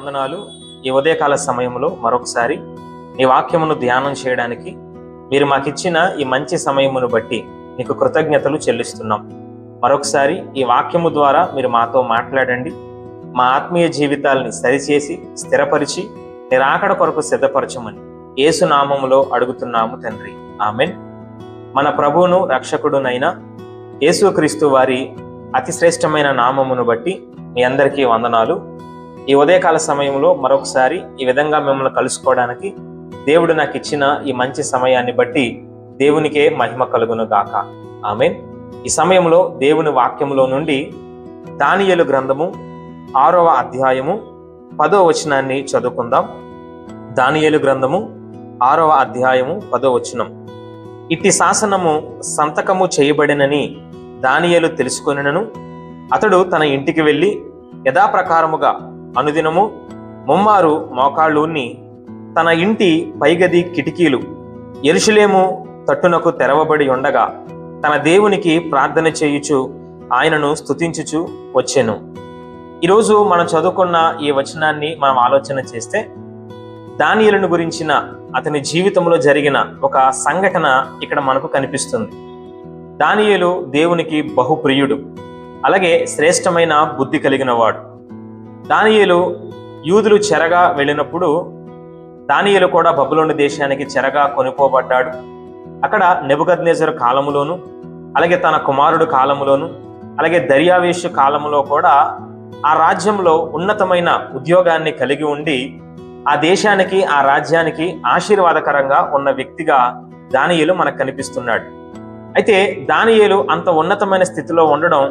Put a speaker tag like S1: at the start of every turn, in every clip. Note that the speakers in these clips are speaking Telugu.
S1: వందనాలు. ఈ ఉదయకాల సమయంలో మరొకసారి నీ వాక్యమును ధ్యానం చేయడానికి మీరు మాకిచ్చిన ఈ మంచి సమయమును బట్టి నీకు కృతజ్ఞతలు చెల్లిస్తున్నాం. మరొకసారి ఈ వాక్యము ద్వారా మీరు మాతో మాట్లాడండి. మా ఆత్మీయ జీవితాల్ని సరిచేసి స్థిరపరిచి నిరాకడ కొరకు సిద్ధపరచమని యేసు నామములో అడుగుతున్నాము తండ్రి. ఆమెన్. మన ప్రభువును రక్షకుడునైన యేసుక్రీస్తు వారి అతి శ్రేష్టమైన నామమును బట్టి మీ అందరికీ వందనాలు. ఈ ఉదయకాల సమయంలో మరొకసారి ఈ విధంగా మిమ్మల్ని కలుసుకోవడానికి దేవుడు నాకు ఇచ్చిన ఈ మంచి సమయాన్ని బట్టి దేవునికే మహిమ కలుగును గాక. ఆమె ఈ సమయంలో దేవుని వాక్యంలో నుండి దానియలు గ్రంథము ఆరవ అధ్యాయము పదో వచనాన్ని చదువుకుందాం. దానియలు గ్రంథము ఆరవ అధ్యాయము పదో వచనం. ఇట్టి శాసనము సంతకము చేయబడినని దానియలు తెలుసుకొనినను అతడు తన ఇంటికి వెళ్ళి యథాప్రకారముగా అనుదినము ముమ్మారు మోకాళ్ళూన్ని తన ఇంటి పైగది కిటికీలు ఎరుషులేము తట్టునకు తెరవబడి ఉండగా తన దేవునికి ప్రార్థన చేయుచు ఆయనను స్తుతించుచు వచ్చాను. ఈరోజు మనం చదువుకున్న ఈ వచనాన్ని మనం ఆలోచన చేస్తే దానియలను గురించిన అతని జీవితంలో జరిగిన ఒక సంఘటన ఇక్కడ మనకు కనిపిస్తుంది. దానియులు దేవునికి బహుప్రియుడు అలాగే శ్రేష్టమైన బుద్ధి కలిగినవాడు. దానియలు యూదులు చెరగా వెళ్ళినప్పుడు దానియలు కూడా బబులోని దేశానికి చెరగా కొనుకోబడ్డాడు అక్కడ నెబుకద్నేజర్ కాలములోను అలాగే తన కుమారుడు కాలములోను అలాగే దర్యావేషు కాలంలో కూడా ఆ రాజ్యంలో ఉన్నతమైన ఉద్యోగాన్ని కలిగి ఉండి ఆ దేశానికి ఆ రాజ్యానికి ఆశీర్వాదకరంగా ఉన్న వ్యక్తిగా దానియేలు మనకు కనిపిస్తున్నాడు. అయితే దానియేలు అంత ఉన్నతమైన స్థితిలో ఉండడం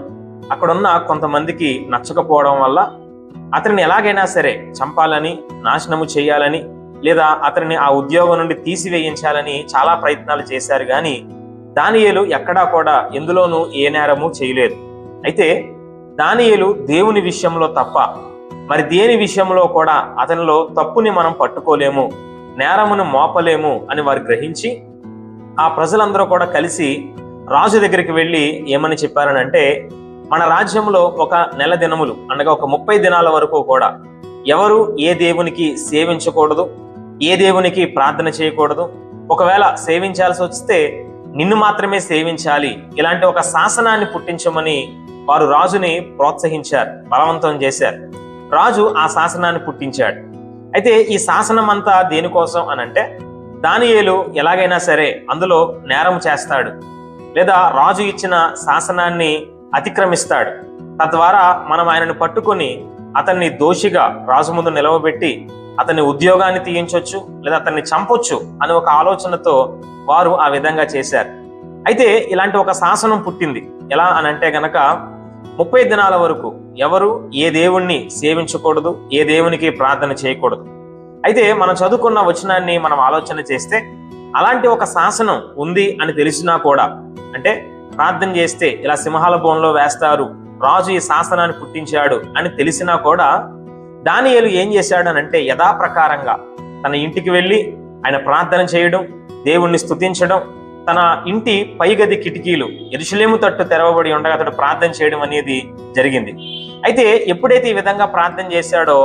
S1: అక్కడున్న కొంతమందికి నచ్చకపోవడం వల్ల అతనిని ఎలాగైనా సరే చంపాలని నాశనము చేయాలని లేదా అతనిని ఆ ఉద్యోగం నుండి తీసివేయించాలని చాలా ప్రయత్నాలు చేశారు కానీ దానియేలు ఎక్కడా కూడా ఎందులోనూ ఏ నేరము చేయలేదు. అయితే దానియేలు దేవుని విషయంలో తప్ప మరి దేని విషయంలో కూడా అతనిలో తప్పుని మనం పట్టుకోలేము నేరమును మోపలేము అని వారు గ్రహించి ఆ ప్రజలందరూ కూడా కలిసి రాజు దగ్గరికి వెళ్ళి ఏమని చెప్పారనంటే మన రాజ్యంలో ఒక నెల దినములు అనగా ఒక ముప్పై దినాల వరకు కూడా ఎవరు ఏ దేవునికి సేవించకూడదు ఏ దేవునికి ప్రార్థన చేయకూడదు ఒకవేళ సేవించాల్సి వస్తే నిన్ను మాత్రమే సేవించాలి ఇలాంటి ఒక శాసనాన్ని పుట్టించమని వారు రాజుని ప్రోత్సహించారు బలవంతం చేశారు. రాజు ఆ శాసనాన్ని పుట్టించాడు. అయితే ఈ శాసనం అంతా దేనికోసం అని అంటే దానియేలు ఎలాగైనా సరే అందులో నేరం చేస్తాడు లేదా రాజు ఇచ్చిన శాసనాన్ని అతిక్రమిస్తాడు. తద్వారా మనం ఆయనను పట్టుకొని అతన్ని దోషిగా రాజు ముందు నిలవబెట్టి అతని ఉద్యోగాన్ని తీయించవచ్చు లేదా అతన్ని చంపొచ్చు అని ఒక ఆలోచనతో వారు ఆ విధంగా చేశారు. అయితే ఇలాంటి ఒక శాసనం పుట్టింది. ఎలా అని అంటే గనక ముప్పై దినాల వరకు ఎవరు ఏ దేవుణ్ణి సేవించకూడదు ఏ దేవునికి ప్రార్థన చేయకూడదు. అయితే మనం చదువుకున్న వచనాన్ని మనం ఆలోచన చేస్తే అలాంటి ఒక శాసనం ఉంది అని తెలిసినా కూడా అంటే ప్రార్థన చేస్తే ఇలా సింహాల బోన్లో వేస్తారు రాజు ఈ శాసనాన్ని పుట్టించాడు అని తెలిసినా కూడా దానియేలు ఏం చేశాడు అని అంటే యథాప్రకారంగా తన ఇంటికి వెళ్ళి ఆయన ప్రార్థన చేయడం దేవుణ్ణి స్థుతించడం తన ఇంటి పైగది కిటికీలు ఎరుషులేము తట్టు తెరవబడి ఉండగా అతడు ప్రార్థన చేయడం అనేది జరిగింది. అయితే ఎప్పుడైతే ఈ విధంగా ప్రార్థన చేశాడో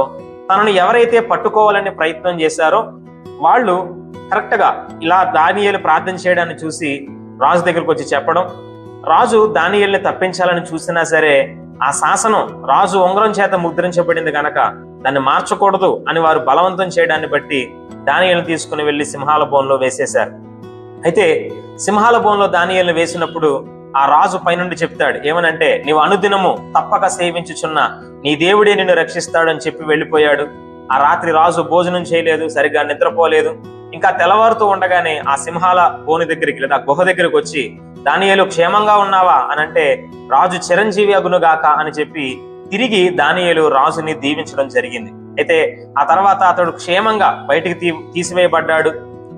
S1: తనను ఎవరైతే పట్టుకోవాలని ప్రయత్నం చేశారో వాళ్ళు కరెక్ట్గా ఇలా దానియేలు ప్రార్థన చేయడాన్ని చూసి రాజు దగ్గరకు వచ్చి చెప్పడం రాజు దానియల్ని తప్పించాలని చూసినా సరే ఆ శాసనం రాజు ఉంగరం చేత ముద్రించబడింది గనక దాన్ని మార్చకూడదు అని వారు బలవంతం చేయడాన్ని బట్టి దానియల్ని తీసుకుని వెళ్ళి సింహాల బోన్లో వేసేశారు. అయితే సింహాల బోన్లో దానియల్ని వేసినప్పుడు ఆ రాజు పైనుండి చెప్తాడు ఏమనంటే నీవు అనుదినము తప్పక సేవించుచున్న నీ దేవుడే నిన్ను రక్షిస్తాడని చెప్పి వెళ్ళిపోయాడు. ఆ రాత్రి రాజు భోజనం చేయలేదు సరిగ్గా నిద్రపోలేదు. ఇంకా తెల్లవారుతూ ఉండగానే ఆ సింహాల బోని దగ్గరికి లేదా గుహ దగ్గరికి వచ్చి దానియేలు క్షేమంగా ఉన్నావా? అనంటే రాజు చిరంజీవి అగునుగాక అని చెప్పి తిరిగి దానియేలు రాజుని దీవించడం జరిగింది. అయితే ఆ తర్వాత అతడు క్షేమంగా బయటికి తీ తీసివేయబడ్డాడు.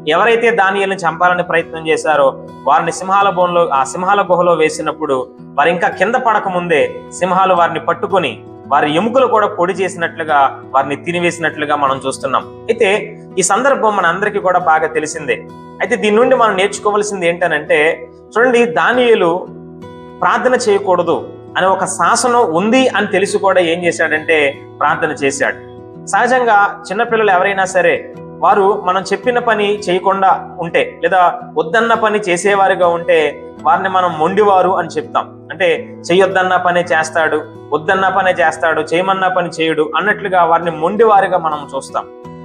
S1: ఎవరైతే దానియల్ని చంపాలని ప్రయత్నం చేశారో వారిని సింహాల బోన్లో ఆ సింహాల గుహలో వేసినప్పుడు వారు ఇంకా కింద పడక ముందే సింహాలు వారిని పట్టుకొని వారి ఎముకలు కూడా పొడి చేసినట్లుగా వారిని తినివేసినట్లుగా మనం చూస్తున్నాం. అయితే ఈ సందర్భం మన అందరికీ కూడా బాగా తెలిసిందే. అయితే దీని నుండి మనం నేర్చుకోవాల్సింది ఏంటనంటే చూడండి దానియులు ప్రార్థన చేయకూడదు అనే ఒక శాసనం ఉంది అని తెలిసి కూడా ఏం చేశాడంటే ప్రార్థన చేశాడు. సహజంగా చిన్నపిల్లలు ఎవరైనా సరే వారు మనం చెప్పిన పని చేయకుండా ఉంటే లేదా వద్దన్న పని చేసేవారిగా ఉంటే వారిని మనం మొండివారు అని చెప్తాం. అంటే చెయ్యొద్దన్న పని చేస్తాడు వద్దన్న పని చేస్తాడు చేయమన్న పని చేయడు అన్నట్లుగా వారిని మొండివారిగా మనం చూస్తాం.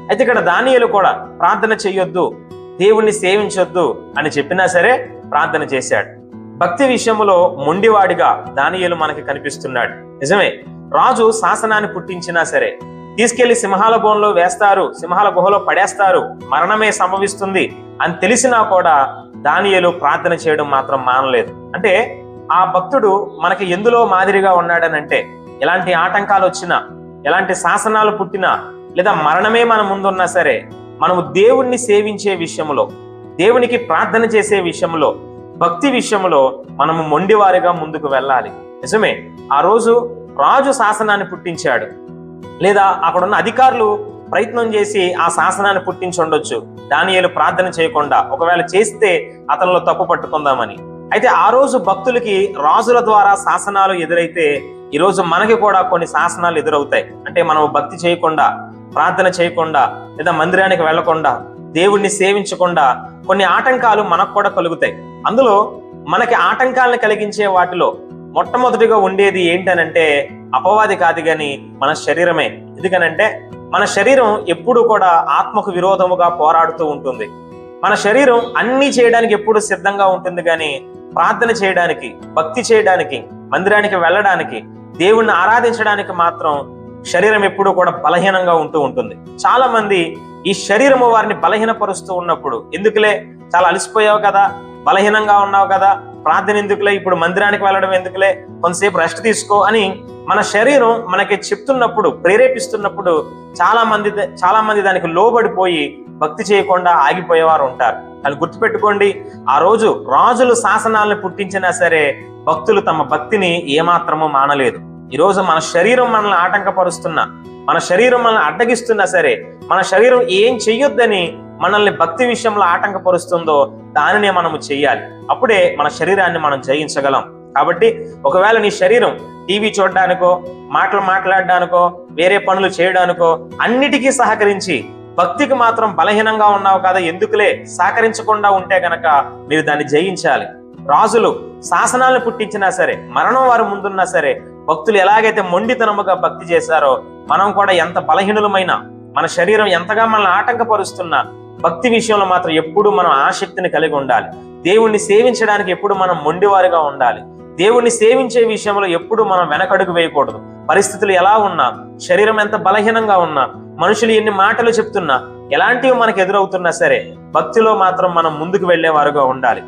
S1: అయితే ఇక్కడ దానియలు కూడా ప్రార్థన చెయ్యొద్దు దేవుణ్ణి సేవించొద్దు అని చెప్పినా సరే ప్రార్థన చేశాడు. భక్తి విషయంలో మొండివాడిగా దానియలు మనకి కనిపిస్తున్నాడు. నిజమే రాజు శాసనాన్ని పుట్టించినా సరే తీసుకెళ్ళి సింహాల బోన్లో వేస్తారు సింహాల గుహలో పడేస్తారు మరణమే సంభవిస్తుంది అని తెలిసినా కూడా దానియలు ప్రార్థన చేయడం మాత్రం మానలేదు. అంటే ఆ భక్తుడు మనకి ఎందులో మాదిరిగా ఉన్నాడనంటే ఎలాంటి ఆటంకాలు వచ్చినా ఎలాంటి శాసనాలు పుట్టినా లేదా మరణమే మన ముందున్నా సరే మనము దేవుణ్ణి సేవించే విషయంలో దేవునికి ప్రార్థన చేసే విషయంలో భక్తి విషయంలో మనము మొండివారిగా ముందుకు వెళ్ళాలి. నిజమే ఆ రోజు రాజు శాసనాన్ని పుట్టించాడు. లేదా అక్కడ ఉన్న అధికారులు ప్రయత్నం చేసి ఆ శాసనాన్ని పుట్టించి ఉండొచ్చు. దానియలు ప్రార్థన చేయకుండా ఒకవేళ చేస్తే అతనిలో తప్పు పట్టుకుందామని. అయితే ఆ రోజు భక్తులకి రాజుల ద్వారా శాసనాలు ఎదురైతే ఈ రోజు మనకి కూడా కొన్ని శాసనాలు ఎదురవుతాయి. అంటే మనం భక్తి చేయకుండా ప్రార్థన చేయకుండా లేదా మందిరానికి వెళ్ళకుండా దేవుణ్ణి సేవించకుండా కొన్ని ఆటంకాలు మనకు కూడా కలుగుతాయి. అందులో మనకి ఆటంకాలను కలిగించే వాటిలో మొట్టమొదటిగా ఉండేది ఏంటనంటే అపవాది కాదు గాని మన శరీరమే. ఎందుకనంటే మన శరీరం ఎప్పుడు కూడా ఆత్మకు విరోధముగా పోరాడుతూ ఉంటుంది. మన శరీరం అన్ని చేయడానికి ఎప్పుడు సిద్ధంగా ఉంటుంది కానీ ప్రార్థన చేయడానికి భక్తి చేయడానికి మందిరానికి వెళ్ళడానికి దేవుణ్ణి ఆరాధించడానికి మాత్రం శరీరం ఎప్పుడూ కూడా బలహీనంగా ఉంటూ ఉంటుంది. చాలా మంది ఈ శరీరము వారిని బలహీనపరుస్తూ ఉన్నప్పుడు ఎందుకులే? చాలా అలసిపోయావు కదా బలహీనంగా ఉన్నావు కదా ప్రార్థన ఎందుకులే? ఇప్పుడు మందిరానికి వెళ్ళడం ఎందుకులే? కొంతసేపు రెస్ట్ తీసుకో అని మన శరీరం మనకి చెప్తున్నప్పుడు ప్రేరేపిస్తున్నప్పుడు చాలా మంది చాలా మంది దానికి లోబడిపోయి భక్తి చేయకుండా ఆగిపోయేవారు ఉంటారు. అని గుర్తుపెట్టుకోండి ఆ రోజు రాజులు శాసనాలను పుట్టించినా సరే భక్తులు తమ భక్తిని ఏమాత్రము మానలేదు. ఈరోజు మన శరీరం మనల్ని ఆటంకపరుస్తున్నా మన శరీరం మనల్ని అడ్డగిస్తున్నా సరే మన శరీరం ఏం చెయ్యొద్దని మనల్ని భక్తి విషయంలో ఆటంకపరుస్తుందో దానినే మనము చెయ్యాలి. అప్పుడే మన శరీరాన్ని మనం జయించగలం. కాబట్టి ఒకవేళ నీ శరీరం టీవీ చూడడానికో మాటలు మాట్లాడడానికో వేరే పనులు చేయడానికో అన్నిటికీ సహకరించి భక్తికి మాత్రం బలహీనంగా ఉన్నావు కదా ఎందుకులే? సహకరించకుండా ఉంటే గనక మీరు దాన్ని జయించాలి. రాజులు శాసనాలను పుట్టించినా సరే మరణం వారు ముందున్నా సరే భక్తులు ఎలాగైతే మొండితనముగా భక్తి చేశారో మనం కూడా ఎంత బలహీనులమైన మన శరీరం ఎంతగా మనల్ని ఆటంకపరుస్తున్నా భక్తి విషయంలో మాత్రం ఎప్పుడు మనం ఆసక్తిని కలిగి ఉండాలి. దేవుణ్ణి సేవించడానికి ఎప్పుడు మనం మొండివారిగా ఉండాలి. దేవుణ్ణి సేవించే విషయంలో ఎప్పుడు మనం వెనకడుగు వేయకూడదు. పరిస్థితులు ఎలా ఉన్నా శరీరం ఎంత బలహీనంగా ఉన్నా మనుషులు ఎన్ని మాటలు చెప్తున్నా ఎలాంటివి మనకు ఎదురవుతున్నా సరే భక్తిలో మాత్రం మనం ముందుకు వెళ్ళేవారుగా ఉండాలి.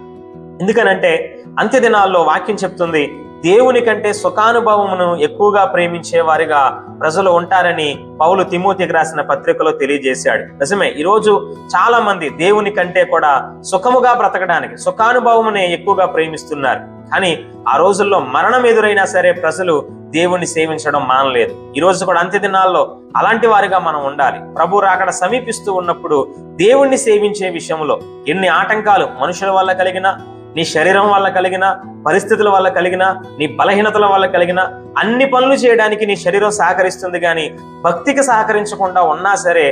S1: ఎందుకనంటే అంత్య దినాల్లో వాక్యం చెప్తుంది దేవుని కంటే సుఖానుభవమును ఎక్కువగా ప్రేమించే వారిగా ప్రజలు ఉంటారని పౌలు తిమోతికి రాసిన పత్రికలో తెలియజేశాడు. నిజమే ఈరోజు చాలా మంది దేవుని కంటే కూడా సుఖముగా బ్రతకడానికి సుఖానుభవమునే ఎక్కువగా ప్రేమిస్తున్నారు. కానీ ఆ రోజుల్లో మరణం ఎదురైనా సరే ప్రజలు దేవుణ్ణి సేవించడం మానలేదు. ఈ రోజు కూడా అంత్య దినాల్లో అలాంటి వారిగా మనం ఉండాలి. ప్రభు రాకడ సమీపిస్తూ ఉన్నప్పుడు దేవుణ్ణి సేవించే విషయంలో ఎన్ని ఆటంకాలు మనుషుల వల్ల కలిగిన నీ శరీరం వల్ల కలిగిన పరిస్థితుల వల్ల కలిగిన నీ బలహీనతల వల్ల కలిగిన అన్ని పనులు చేయడానికి నీ శరీరం సహకరిస్తుంది కానీ భక్తికి సహకరించకుండా ఉన్నా సరే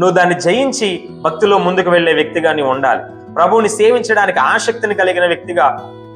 S1: నువ్వు దాన్ని జయించి భక్తిలో ముందుకు వెళ్ళే వ్యక్తిగా నీవు ఉండాలి. ప్రభువుని సేవించడానికి ఆసక్తిని కలిగిన వ్యక్తిగా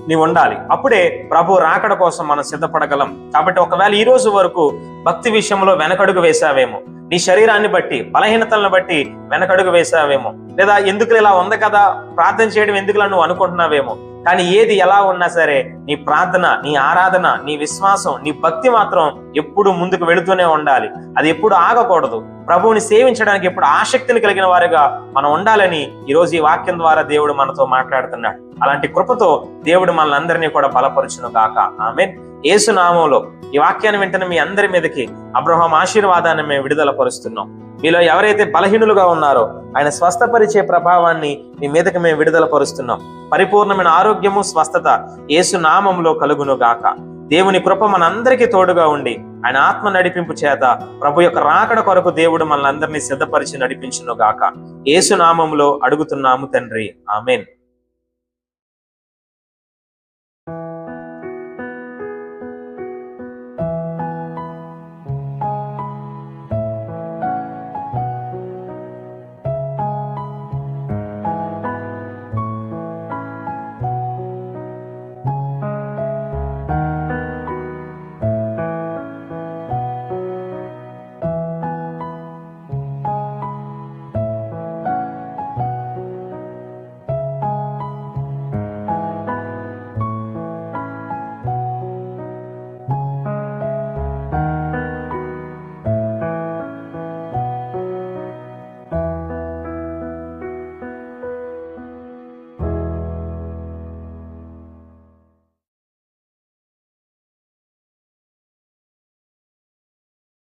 S1: నీవు ఉండాలి అప్పుడే ప్రభు రాకడ కోసం మనం సిద్ధపడగలం. కాబట్టి ఒకవేళ ఈ రోజు వరకు భక్తి విషయంలో వెనకడుగు వేసావేమో నీ శరీరాన్ని బట్టి బలహీనతలను బట్టి వెనకడుగు వేసావేమో లేదా ఎందుకు ఇలా ఉంది కదా ప్రార్థన చేయడం ఎందుకులా నువ్వు అనుకుంటున్నావేమో కానీ ఏది ఎలా ఉన్నా సరే నీ ప్రార్థన నీ ఆరాధన నీ విశ్వాసం నీ భక్తి మాత్రం ఎప్పుడు ముందుకు వెళుతూనే ఉండాలి. అది ఎప్పుడు ఆగకూడదు. ప్రభువుని సేవించడానికి ఎప్పుడు ఆసక్తిని కలిగిన వారుగా మనం ఉండాలని ఈరోజు ఈ వాక్యం ద్వారా దేవుడు మనతో మాట్లాడుతున్నాడు. అలాంటి కృపతో దేవుడు మనందరినీ అందరినీ కూడా బలపరుచును గాక. ఆమె ఏసునామంలో ఈ వాక్యాన్ని వెంటనే మీ అందరి మీదకి అబ్రహం ఆశీర్వాదాన్ని మేము విడుదల పరుస్తున్నాం. మీలో ఎవరైతే బలహీనులుగా ఉన్నారో ఆయన స్వస్థపరిచే ప్రభావాన్ని మీ మీదకి మేము విడుదల పరుస్తున్నాం. పరిపూర్ణమైన ఆరోగ్యము స్వస్థత ఏసునామంలో కలుగును గాక. దేవుని కృప మనందరికీ తోడుగా ఉండి ఆయన ఆత్మ నడిపింపు చేత ప్రభు యొక్క రాకడ కొరకు దేవుడు మనల్ అందరినీ సిద్ధపరిచి నడిపించును గాక. ఏసునామంలో అడుగుతున్నాము తండ్రి. ఆమెన్.